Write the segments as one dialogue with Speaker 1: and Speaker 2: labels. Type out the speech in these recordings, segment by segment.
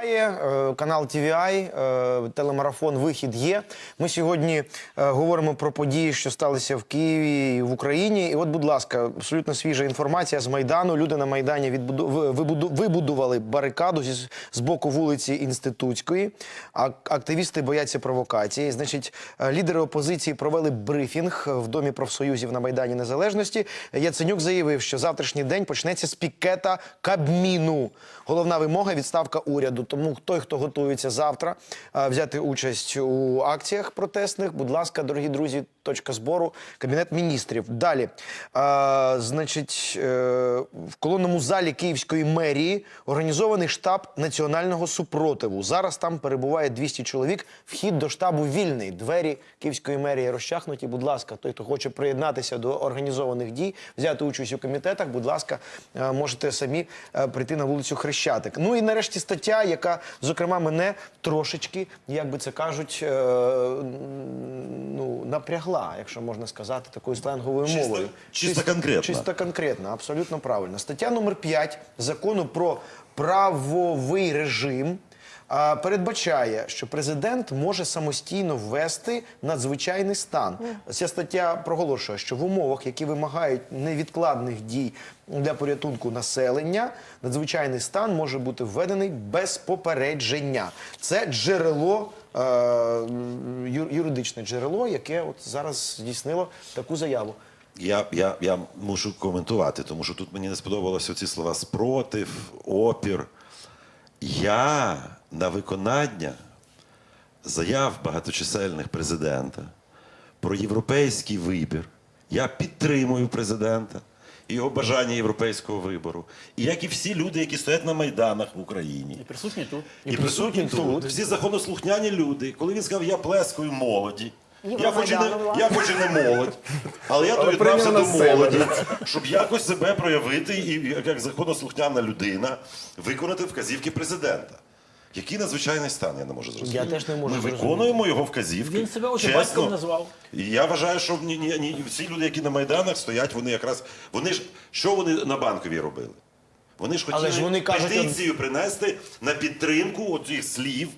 Speaker 1: Триває е, канал TVI, е, телемарафон Вихід є. Ми сьогодні е, говоримо про події, що сталися в Києві і в Україні. І от, будь ласка, абсолютно свіжа інформація з Майдану. Люди на Майдані відбуду... вибуду- вибудували барикаду зі... з боку вулиці Інститутської. А активісти бояться провокації. Значить, лідери опозиції провели брифінг в Домі профсоюзів на Майдані Незалежності. Яценюк заявив, що завтрашній день почнеться з пікета Кабміну. Головна вимога відставка уряду. Тому той, хто готується завтра е, взяти участь у акціях протестних, будь ласка, дорогі друзі, точка збору кабінет міністрів. Далі, е, значить, е, в колонному залі Київської мерії організований штаб національного супротиву. Зараз там перебуває 200 чоловік. Вхід до штабу вільний. Двері Київської мерії розчахнуті. Будь ласка, той, хто хоче приєднатися до організованих дій, взяти участь у комітетах, будь ласка, можете самі прийти на вулицю Хрещатик. Ну і нарешті стаття, яка, зокрема, мене трошечки, як би це кажуть, е, ну, напрягла, якщо можна сказати, такою сленговою
Speaker 2: Чисто-
Speaker 1: мовою.
Speaker 2: чисто
Speaker 1: Чис-
Speaker 2: конкретно.
Speaker 1: Чисто конкретно, абсолютно правильно. Стаття номер 5 закону про правовий режим. Передбачає, що президент може самостійно ввести надзвичайний стан. Ця стаття проголошує, що в умовах, які вимагають невідкладних дій для порятунку населення, надзвичайний стан може бути введений без попередження. Це джерело, е, юридичне джерело, яке зараз здійснило таку заяву.
Speaker 2: Я, я, я мушу коментувати, тому що тут мені не сподобалися ці слова спротив, опір. Я на виконання заяв багаточисельних президента про європейський вибір. Я підтримую президента і його бажання європейського вибору. І як і всі люди, які стоять на майданах в Україні.
Speaker 3: І присутні тут.
Speaker 2: І присутні тут всі законослухняні люди. Коли він сказав, я плескаю молоді. Я хоч, і не, я хоч і не молодь, але я доєднався до молоді, щоб якось себе проявити і як, як законослухняна людина виконати вказівки президента. Який надзвичайний стан, я не можу зрозуміти.
Speaker 1: Я теж не можу
Speaker 2: Ми
Speaker 1: зрозуміти.
Speaker 2: виконуємо його вказівки.
Speaker 3: Він себе очі батьком назвав.
Speaker 2: І я вважаю, що ні, ні, ні, всі люди, які на майданах стоять, вони якраз вони ж що вони на банковій робили? Вони ж
Speaker 1: Але
Speaker 2: хотіли
Speaker 1: ж вони кажуть,
Speaker 2: петицію принести на підтримку оцих слів,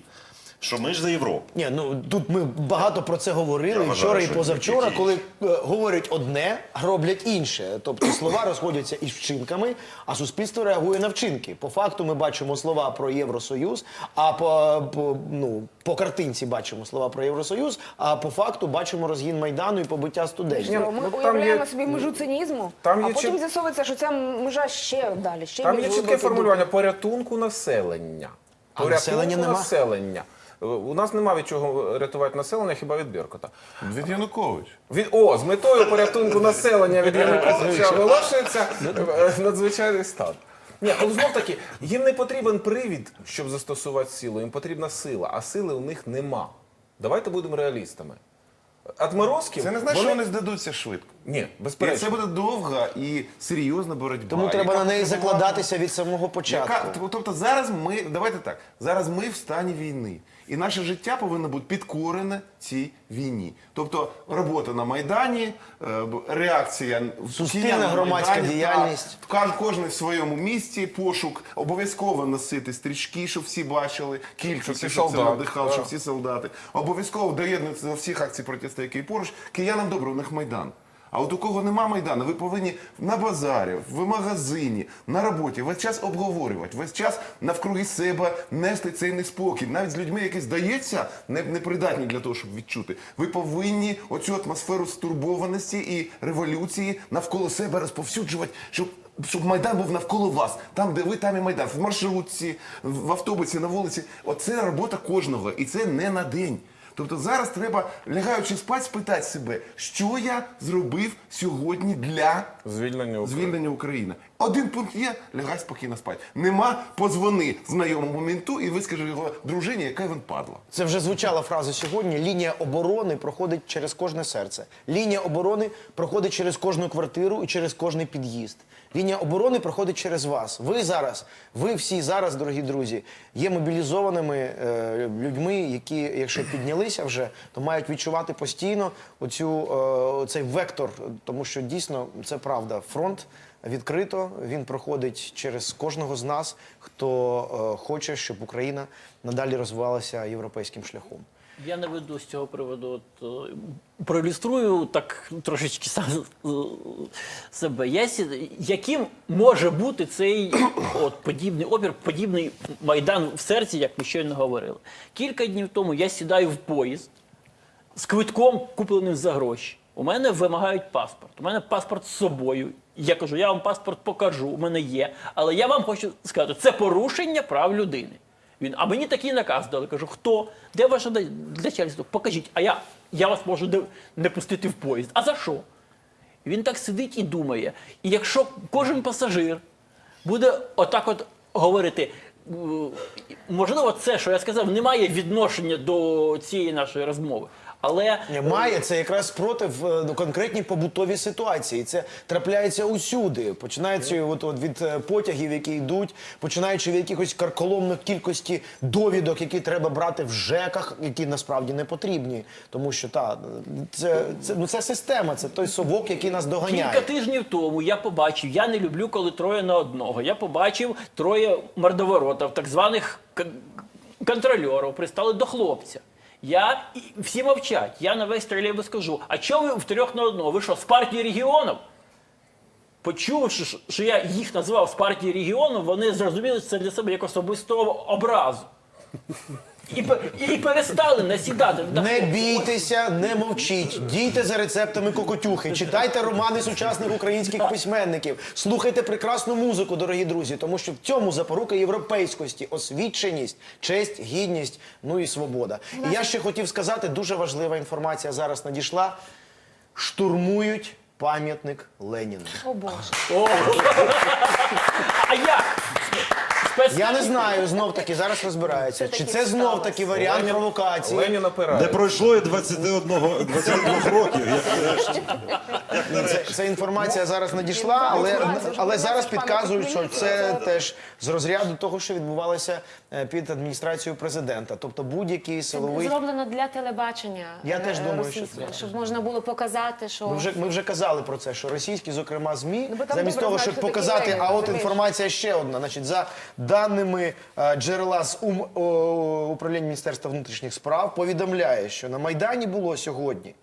Speaker 2: що ми ж за Європу.
Speaker 1: Ні, ну тут ми багато про це говорили
Speaker 2: Я
Speaker 1: і
Speaker 2: вважаю,
Speaker 1: вчора і
Speaker 2: що
Speaker 1: позавчора,
Speaker 2: тільки-
Speaker 1: коли е, говорять одне, роблять інше. Тобто слова розходяться із вчинками, а суспільство реагує на вчинки. По факту ми бачимо слова про Євросоюз, а по, по, ну, по картинці бачимо слова про Євросоюз, а по факту бачимо розгін майдану і побиття студентів.
Speaker 4: Ну,
Speaker 5: ми
Speaker 4: там
Speaker 5: уявляємо
Speaker 4: є-
Speaker 5: собі межу цинізму,
Speaker 4: там
Speaker 5: а
Speaker 4: є
Speaker 5: потім
Speaker 4: чіт-
Speaker 5: з'ясовується, що ця межа ще далі, ще
Speaker 4: Там
Speaker 5: більш
Speaker 4: є чітке
Speaker 5: глибоко
Speaker 4: формулювання порятунку населення.
Speaker 1: А населення нема?
Speaker 4: населення. Е, У нас нема від чого рятувати населення, хіба від Беркута.
Speaker 6: Від Янукович.
Speaker 4: Від о, з метою порятунку населення від Януковича оголошується е, надзвичайний стан. Ні, але знов таки, їм не потрібен привід, щоб застосувати силу, їм потрібна сила, а сили у них нема. Давайте будемо реалістами. Отморозків,
Speaker 6: Це не значить, що вони здадуться швидко.
Speaker 4: Ні,
Speaker 6: І
Speaker 4: безперечно.
Speaker 6: це буде довга і серйозна боротьба.
Speaker 1: Тому треба
Speaker 6: яка
Speaker 1: на неї закладатися від самого початку.
Speaker 6: Яка, тобто зараз ми, давайте так, зараз ми в стані війни. І наше життя повинно бути підкорене цій війні. Тобто робота на Майдані, е, б- реакція в
Speaker 1: Суспільна
Speaker 6: на
Speaker 1: громадська
Speaker 6: Майдані,
Speaker 1: діяльність.
Speaker 6: Кож- Кожен в своєму місці, пошук, обов'язково носити стрічки, щоб всі бачили,
Speaker 4: всі
Speaker 6: щоб це
Speaker 4: солдати,
Speaker 6: надихало,
Speaker 4: так.
Speaker 6: щоб всі солдати. Обов'язково доєднуються до всіх акцій протесту, які поруч. Киянам добре, у них Майдан. А от у кого нема Майдану, ви повинні на базарі, в магазині, на роботі весь час обговорювати, весь час навкруги себе нести цей неспокій. Навіть з людьми, які здається, не, непридатні для того, щоб відчути. Ви повинні оцю атмосферу стурбованості і революції навколо себе розповсюджувати, щоб. Щоб Майдан був навколо вас, там, де ви, там і Майдан, в маршрутці, в автобусі, на вулиці. Оце робота кожного, і це не на день. Тобто зараз треба, лягаючи спать, спитати себе, що я зробив сьогодні для
Speaker 4: Звільнення України.
Speaker 6: звільнення України. Один пункт є, лягай спокійно спать. Нема, позвони знайомому менту і вискажи його дружині, яка він падла.
Speaker 1: Це вже звучала фраза сьогодні. Лінія оборони проходить через кожне серце. Лінія оборони проходить через кожну квартиру і через кожний під'їзд. Лінія оборони проходить через вас. Ви зараз, ви всі зараз, дорогі друзі, є мобілізованими е, людьми, які, якщо піднялися вже, то мають відчувати постійно оцю, е, цей вектор, тому що дійсно це правда. Фронт відкрито. Він проходить через кожного з нас, хто е, хоче, щоб Україна надалі розвивалася європейським шляхом.
Speaker 3: Я наведу з цього приводу, от, е, проілюструю так трошечки сам е, себе. Я яким може бути цей от, подібний опір, подібний майдан в серці, як ми щойно говорили. Кілька днів тому я сідаю в поїзд з квитком, купленим за гроші. У мене вимагають паспорт. У мене паспорт з собою. Я кажу, я вам паспорт покажу, у мене є. Але я вам хочу сказати, це порушення прав людини. Він, а мені такий наказ дали. Кажу, хто? Де ваше на- начальство? Покажіть. А я, я вас можу не, не пустити в поїзд. А за що? Він так сидить і думає. І якщо кожен пасажир буде отак от говорити, можливо, це, що я сказав, не має відношення до цієї нашої розмови. Але
Speaker 1: Ні, Має це якраз спротив е, ну, конкретній побутовій ситуації. Це трапляється усюди. Починається от, от від е, потягів, які йдуть, починаючи від якихось карколомних кількості довідок, які треба брати в ЖЕКах, які насправді не потрібні. Тому що та це, це, ну, це система, це той совок, який нас доганяє.
Speaker 3: Кілька тижнів тому я побачив, я не люблю, коли троє на одного. Я побачив троє мордоворотів, так званих контрольорів, пристали до хлопця. Я і всі мовчать. Я на весь тролейбус скажу: а чого ви в трьох на одного? Ви що, з партії регіонів? Почувши, що- я їх назвав з партії регіону, вони зрозуміли це для себе як особистого образу. І, і перестали насідати.
Speaker 1: Не бійтеся, не мовчіть. Дійте за рецептами кокотюхи, читайте романи сучасних українських письменників, слухайте прекрасну музику, дорогі друзі, тому що в цьому запорука європейськості, освіченість, честь, гідність, ну і свобода. І я ще хотів сказати, дуже важлива інформація зараз надійшла. Штурмують пам'ятник Леніну.
Speaker 5: О Боже.
Speaker 3: А як?
Speaker 1: Я не знаю, знов таки зараз розбирається. Чи це знов таки варіант провокації?
Speaker 4: Ленін опирає.
Speaker 2: Не пройшло і 21, 22 років. як-
Speaker 1: це інформація зараз надійшла, але, але зараз підказують, що це теж з розряду того, що відбувалося е, під адміністрацією президента. Тобто будь-який силовий.
Speaker 5: Зроблено для телебачення
Speaker 1: Я
Speaker 5: е,
Speaker 1: теж думаю, що
Speaker 5: російського,
Speaker 1: це.
Speaker 5: щоб можна було показати, що
Speaker 1: Ми вже, ми вже казали про це, що російські, зокрема, ЗМІ,
Speaker 5: Ну, бо там
Speaker 1: замість
Speaker 5: добре
Speaker 1: того,
Speaker 5: знають,
Speaker 1: щоб показати,
Speaker 5: Ленін,
Speaker 1: а от
Speaker 5: розумієш?
Speaker 1: інформація ще одна. Значить, за даними е, джерела з ум, о, управління Міністерства внутрішніх справ, повідомляє, що на Майдані було сьогодні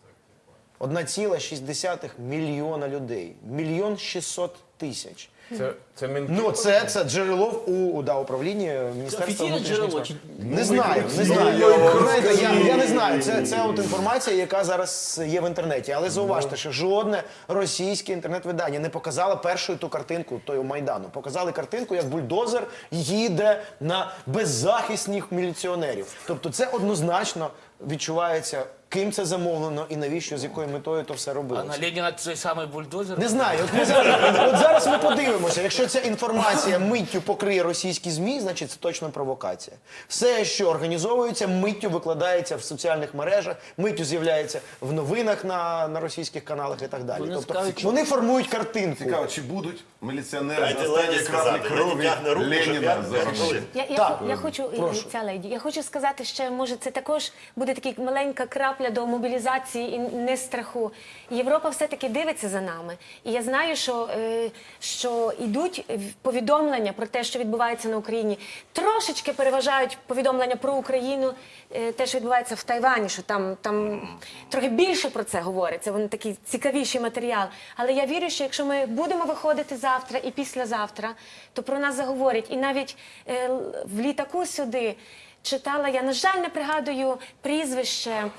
Speaker 1: 1,6 мільйона людей. Мільйон 600 тисяч.
Speaker 4: Це, це мін-
Speaker 1: Ну, це, це джерело в у, да, управлінні Міністерства
Speaker 3: Офіційне
Speaker 1: внутрішніх
Speaker 3: джерело
Speaker 1: справ.
Speaker 3: чи-
Speaker 1: Не знаю, не знаю. Ви Знаєте, я, я не знаю. Це, це от інформація, яка зараз є в інтернеті. Але зауважте, що жодне російське інтернет-видання не показало першу ту картинку тою Майдану. Показали картинку, як бульдозер їде на беззахисних міліціонерів. Тобто це однозначно відчувається, ким це замовлено і навіщо, з якою метою то все
Speaker 7: А на Леніна цей самий бульдозер.
Speaker 1: Не знаю. От, ми зараз, от зараз ми подивимося. Якщо ця інформація миттю покриє російські змі, значить це точно провокація. Все, що організовується, миттю викладається в соціальних мережах, миттю з'являється в новинах на, на російських каналах і так далі.
Speaker 3: Вони
Speaker 1: тобто
Speaker 3: скажуть, що-
Speaker 1: вони формують картинку.
Speaker 6: Цікаво, чи будуть міліціонери
Speaker 8: Дайте
Speaker 6: на стадії
Speaker 8: Лені
Speaker 6: краплі
Speaker 8: сказати, Лені
Speaker 6: крові
Speaker 8: тягне руку, вже
Speaker 6: Леніна
Speaker 8: п'ять- хвилин.
Speaker 5: Я, я,
Speaker 1: Так,
Speaker 5: я хочу
Speaker 1: прошу.
Speaker 5: ця леді. Я хочу сказати, ще може це також буде така маленька крапля до мобілізації і не страху. Європа все-таки дивиться за нами. І я знаю, що, е, що йдуть повідомлення про те, що відбувається на Україні. Трошечки переважають повідомлення про Україну, е, те, що відбувається в Тайвані, що там, там трохи більше про це говориться. Вони такий цікавіший матеріал. Але я вірю, що якщо ми будемо виходити завтра і післязавтра, то про нас заговорять. І навіть е, в літаку сюди читала, я, на жаль, не пригадую прізвище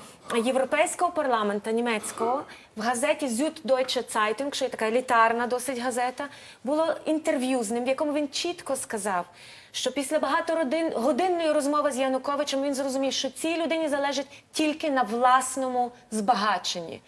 Speaker 5: Європейського парламенту німецького в газеті Süddeutsche Zeitung, що є така елітарна досить газета, було інтерв'ю з ним, в якому він чітко сказав, що після багатородинної розмови з Януковичем він зрозумів, що цій людині залежить тільки на власному збагаченні.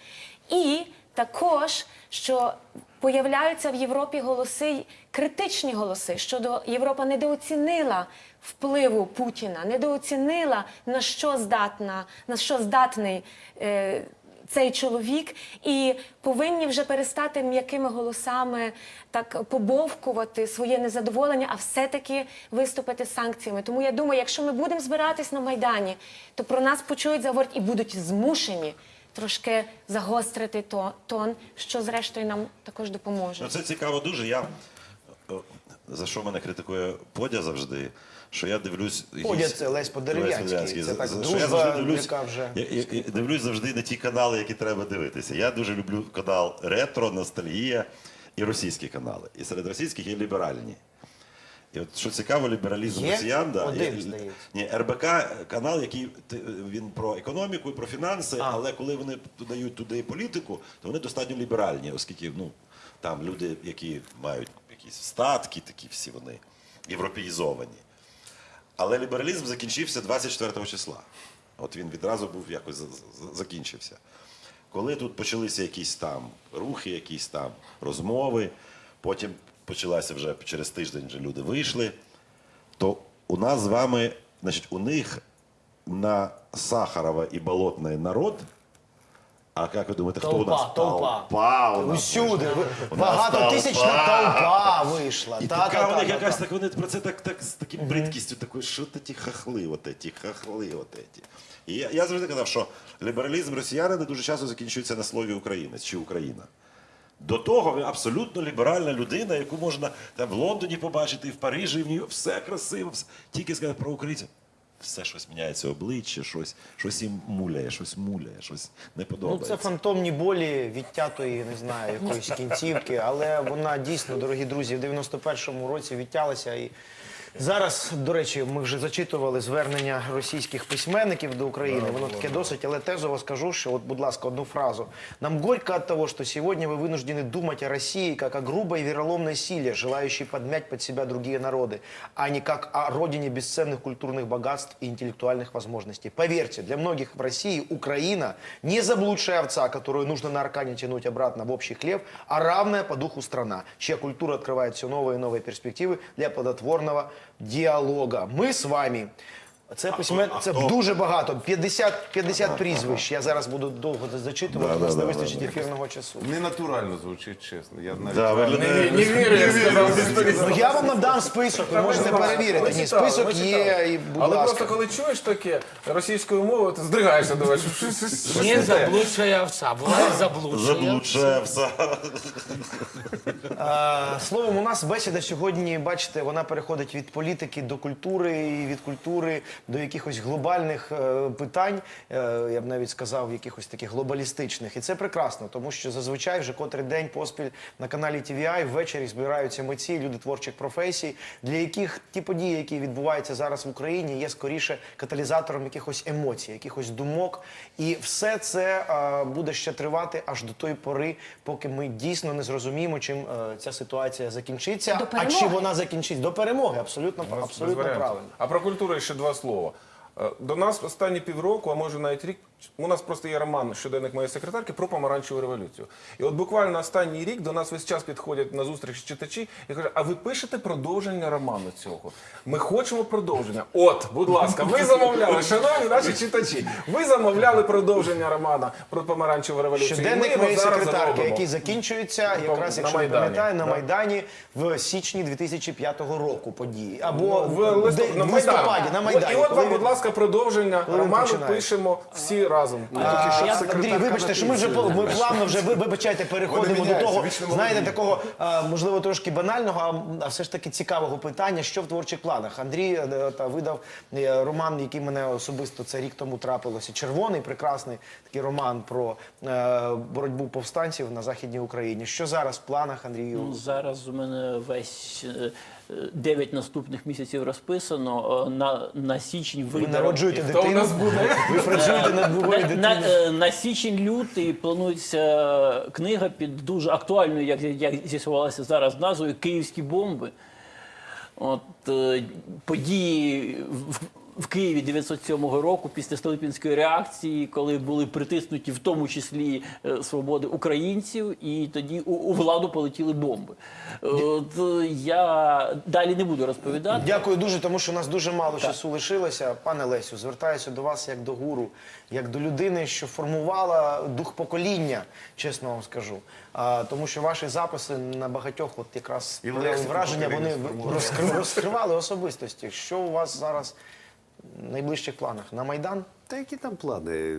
Speaker 5: І також, що появляються в Європі голоси, критичні голоси щодо Європа недооцінила впливу Путіна, недооцінила на що здатна, на що здатний. Е, цей чоловік і повинні вже перестати м'якими голосами так побовкувати своє незадоволення, а все-таки виступити з санкціями. Тому я думаю, якщо ми будемо збиратись на майдані, то про нас почують заговорити і будуть змушені трошки загострити то, тон, що зрештою нам також допоможе.
Speaker 2: Ну, це цікаво дуже. Я е, за що мене критикує Подя завжди. Що я дивлюсь. Якісь-
Speaker 1: це Лесь Подерев'янський.
Speaker 2: Лесь
Speaker 1: Це так
Speaker 2: що
Speaker 1: дружба,
Speaker 2: я завжди дивлюсь,
Speaker 1: яка вже-
Speaker 2: я, я, я дивлюсь завжди на ті канали, які треба дивитися. Я дуже люблю канал Ретро, Ностальгія і російські канали. І серед російських є ліберальні. І от що цікаво, лібералізм
Speaker 1: Є?
Speaker 2: росіян, да,
Speaker 1: Один,
Speaker 2: є-
Speaker 1: здається.
Speaker 2: ні, РБК канал, який він про економіку і про фінанси, але коли вони додають туди політику, то вони достатньо ліберальні, оскільки ну, там люди, які мають якісь статки, такі всі вони європеїзовані. Але лібералізм закінчився 24 числа. От він відразу був якось за- за- закінчився. Коли тут почалися якісь там рухи, якісь там розмови, потім почалася вже через тиждень вже люди вийшли, то у нас з вами, значить, у них на Сахарова і Болотний народ. А як ви думаєте, хто у нас?
Speaker 3: Толпа,
Speaker 2: толпа у нас
Speaker 1: Усюди ви- багатотисячна толпа вийшла.
Speaker 2: і
Speaker 1: Та,
Speaker 2: така
Speaker 1: та,
Speaker 2: у них
Speaker 1: та,
Speaker 2: якась
Speaker 1: та.
Speaker 2: так, вони про це так, так з таким бридкістю, такою, що ти ті хахли, от ті хахли, от ті. І я, я завжди казав, що лібералізм росіянина дуже часто закінчується на слові українець чи Україна. До того він абсолютно ліберальна людина, яку можна там в Лондоні побачити, і в Парижі, і в Нью-Йорку, все красиво, все. тільки сказати про українців. Все щось міняється обличчя, щось, щось їм муляє, щось муляє, щось не
Speaker 1: Ну,
Speaker 2: подобається.
Speaker 1: це фантомні болі відтятої, не знаю, якоїсь кінцівки, але вона дійсно, дорогі друзі, в 91-му році відтялася і. Зараз, до речі, ми вже зачитували звернення російських письменників до України. Воно таке досить, але тезово скажу, що от, будь ласка, одну фразу. Нам горько от того, что сегодня вы вынуждены думать о России как о грубой и вероломной силе, желающей подмять под себя другие народы, а не как о родине бесценных культурных богатств и интеллектуальных возможностей. Поверьте, для многих в России Украина не заблудшая овца, которую нужно на аркане тянуть обратно в общий хлеб, а равная по духу страна, чья культура открывает все новые и новые перспективы для плодотворного діалога. Мы с вами. Це письмен, це дуже багато. 50, 50 прізвищ. Я зараз буду довго зачитувати. У нас не вистачить ефірного часу.
Speaker 6: Ненатурально звучить, чесно. Я навіть
Speaker 2: Да, виглядає-
Speaker 4: Не вірю, я сказав.
Speaker 1: Ну, я вам надам список, ви можете перевірити. Ні, список є, і будь
Speaker 4: Але
Speaker 1: ласка.
Speaker 4: просто коли чуєш таке російською мовою, ти здригаєшся думаєш, що
Speaker 7: Не заблудшая овца. Бывает заблудшая.
Speaker 2: Все.
Speaker 1: Е, Словом, у нас бесіда сьогодні, бачите, вона переходить від політики до культури, і від культури до якихось глобальних е, питань, е, я б навіть сказав, якихось таких глобалістичних. І це прекрасно, тому що зазвичай вже котрий день поспіль на каналі TVI ввечері збираються митці, люди творчих професій, для яких ті події, які відбуваються зараз в Україні, є скоріше каталізатором якихось емоцій, якихось думок. І все це е, буде ще тривати аж до тої пори, поки ми дійсно не зрозуміємо, чим ця ситуація закінчиться. А чи вона закінчиться до перемоги? Абсолютно, абсолютно правильно.
Speaker 4: А про культуру ще два слова. Е, До нас останні півроку, а може навіть рік, у нас просто є роман щоденник моєї секретарки про помаранчеву революцію. І от буквально останній рік до нас весь час підходять на зустріч читачі і кажуть, а ви пишете продовження роману цього? Ми хочемо продовження. От, будь ласка, ви замовляли, шановні наші читачі, ви замовляли продовження романа про помаранчеву революцію.
Speaker 1: Щоденник моєї секретарки, який закінчується,
Speaker 4: На
Speaker 1: якраз, якщо не
Speaker 4: Майдані,
Speaker 1: пам'ятаю, на
Speaker 4: да.
Speaker 1: Майдані в січні 2005 року події. Або
Speaker 4: Ну, в, на
Speaker 1: в листопаді, на Майдані.
Speaker 4: І от вам, будь ласка, продовження роману пишемо всі разом.
Speaker 1: А, Андрій, вибачте, що ми вже по- ми плавно вже ви- вибачайте, переходимо до
Speaker 6: міняються,
Speaker 1: того,
Speaker 6: вічно
Speaker 1: знаєте, такого а, можливо трошки банального, а, а все ж таки цікавого питання, що в творчих планах. Андрій е, та видав е, роман, який мене особисто це рік тому трапилося. Червоний, прекрасний такий роман про е, боротьбу повстанців на західній Україні. Що зараз в планах, Андрію?
Speaker 3: Ну, зараз у мене весь е, е, дев'ять наступних місяців розписано. Е, На, на січень
Speaker 1: Ви
Speaker 3: вийде
Speaker 1: народжуєте
Speaker 4: Хто у нас буде?
Speaker 1: ви працюєте над бувою
Speaker 3: на,
Speaker 1: дитиною.
Speaker 3: на, е, на січень-лютий планується книга під дуже актуальною, як, як з'ясувалося зараз, назвою Київські бомби. От е, події в, в Києві 907 року після Столипінської реакції, коли були притиснуті в тому числі е, свободи українців, і тоді у, у владу полетіли бомби. От, я далі не буду розповідати.
Speaker 1: Дякую дуже, тому що у нас дуже мало часу лишилося. Пане Лесю, звертаюся до вас як до гуру, як до людини, що формувала дух покоління, чесно вам скажу. А, тому що ваші записи на багатьох, от якраз
Speaker 6: І
Speaker 1: враження, вони розкривали особистості. Що у вас зараз найближчих планах? На Майдан?
Speaker 8: Та які там плани?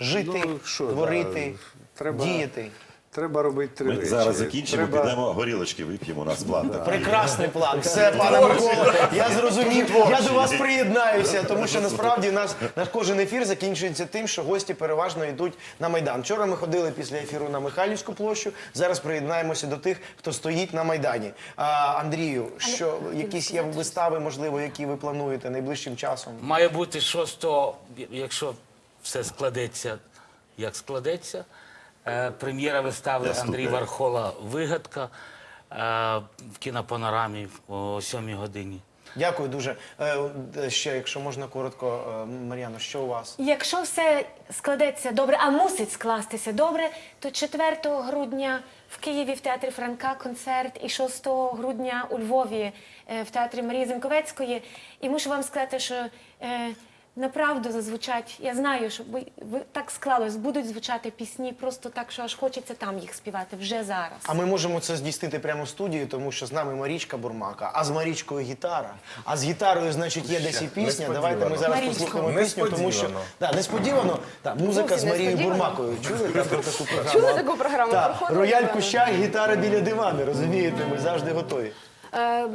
Speaker 1: Жити,
Speaker 8: Ну, що,
Speaker 1: творити,
Speaker 8: треба-
Speaker 1: діяти.
Speaker 8: Треба робити три
Speaker 2: Ми
Speaker 8: речі.
Speaker 2: зараз закінчимо,
Speaker 8: Треба-
Speaker 2: підемо горілочки вип'ємо, у нас план.
Speaker 1: Прекрасний план. Все, пане Микола, я зрозумів. Я до вас приєднаюся, тому що насправді наш, наш кожен ефір закінчується тим, що гості переважно йдуть на Майдан. Вчора ми ходили після ефіру на Михайлівську площу. Зараз приєднаємося до тих, хто стоїть на Майдані. А, Андрію, що якісь є вистави, можливо, які ви плануєте найближчим часом?
Speaker 7: Має бути 6, якщо все складеться, як складеться. Е, Прем'єра вистави
Speaker 2: Я
Speaker 7: Андрій. Вархола Вигадка е, в кінопанорамі о 7 годині.
Speaker 1: Дякую дуже. Е, Ще, якщо можна коротко, Мар'яно, що у вас?
Speaker 5: Якщо все складеться добре, а мусить скластися добре, то 4 грудня в Києві в театрі Франка концерт і 6 грудня у Львові в театрі Марії Зимковецької. І мушу вам сказати, що направду зазвучать. Я знаю, що ви, ви так склалось, будуть звучати пісні просто так, що аж хочеться там їх співати вже зараз.
Speaker 1: А ми можемо це здійснити прямо в студії, тому що з нами Марічка Бурмака, а з Марічкою гітара. А з гітарою, значить, є десь і пісня.
Speaker 4: несподівано.
Speaker 1: Давайте ми зараз
Speaker 5: Марічко.
Speaker 1: послухаємо пісню, тому що
Speaker 4: Несподівано.
Speaker 1: да, несподівано. Да, музика з Марією. Бурмакою. Чули про таку програму?
Speaker 9: Чули таку програму?
Speaker 1: Так,
Speaker 9: Проходили,
Speaker 1: рояль кущак, гітара біля дивана. Розумієте, ми завжди готові.
Speaker 9: Е,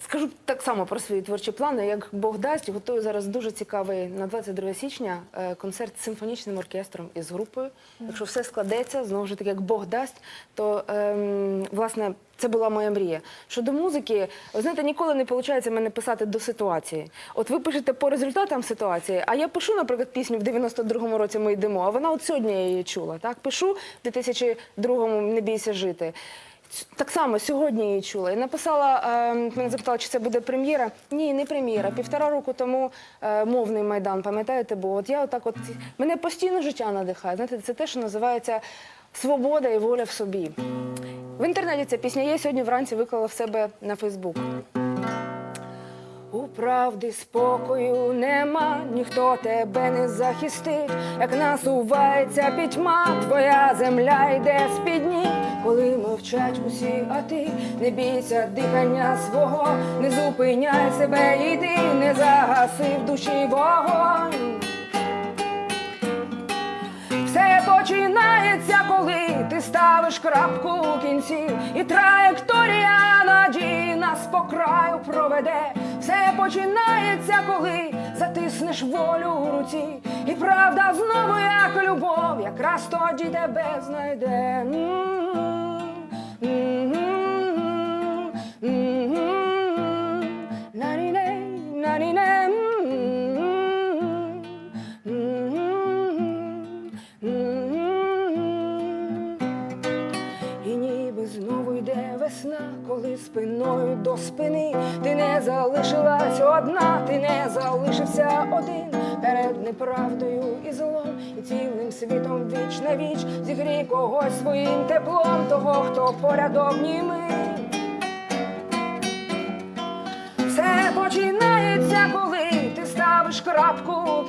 Speaker 9: скажу так само про свої творчі плани. Як Бог дасть, готую зараз дуже цікавий на 22 січня е, концерт з симфонічним оркестром із групою. Якщо все складеться, знову ж таки, як Бог дасть, то ем, власне це була моя мрія. Щодо музики, ви знаєте, ніколи не виходить мене писати до ситуації. От ви пишете по результатам ситуації, а я пишу, наприклад, пісню в 92-му році ми йдемо, а вона от сьогодні я її чула. Так, пишу в 2002-му не бійся жити. Так само сьогодні її чула. І написала, е, мене запитала, чи це буде прем'єра. Ні, не прем'єра. Півтора року тому е, мовний майдан, пам'ятаєте? Бо от я отак, от мене постійно життя надихає. Знаєте, це те, що називається свобода і воля в собі. В інтернеті ця пісня є. Сьогодні вранці виклала в себе на Фейсбук. Правди спокою нема, ніхто тебе не захистить, як насувається пітьма, твоя земля йде з під ніг, коли мовчать усі, а ти не бійся дихання свого, не зупиняй себе, йди, не загаси в душі вогонь. Все починається, коли ставиш крапку у кінці, і траєкторія надії нас по краю проведе. Все починається, коли затиснеш волю у руці, і правда знову як любов, якраз тоді тебе знайде. На-ні-не, до спини ти не залишилась одна, ти не залишився один перед неправдою і злом, і цілим світом віч на віч зігрій когось своїм теплом, того, хто поряд обніми. У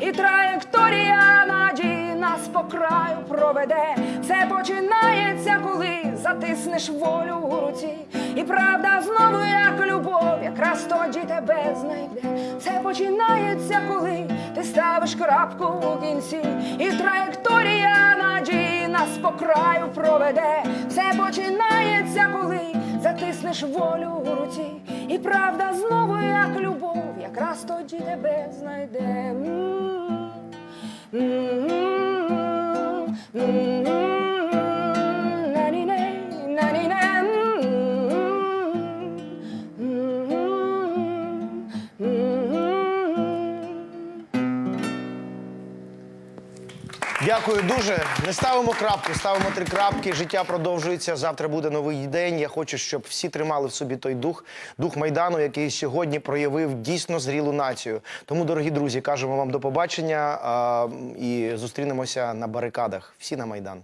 Speaker 9: і траєкторія надії нас по краю проведе. Все починається, коли затиснеш волю у руці, і правда знову як любов, якраз тоді тебе знайде. Все починається, коли ти ставиш крапку у кінці, і траєкторія надії нас по краю проведе. Все починається, коли затиснеш волю у руці, і правда знову як любов, якраз тоді тебе знайде. М. М. М.
Speaker 1: Дякую дуже. Не ставимо крапку, ставимо три крапки. Життя продовжується. Завтра буде новий день. Я хочу, щоб всі тримали в собі той дух, дух майдану, який сьогодні проявив дійсно зрілу націю. Тому, дорогі друзі, кажемо вам до побачення і зустрінемося на барикадах. Всі на майдан.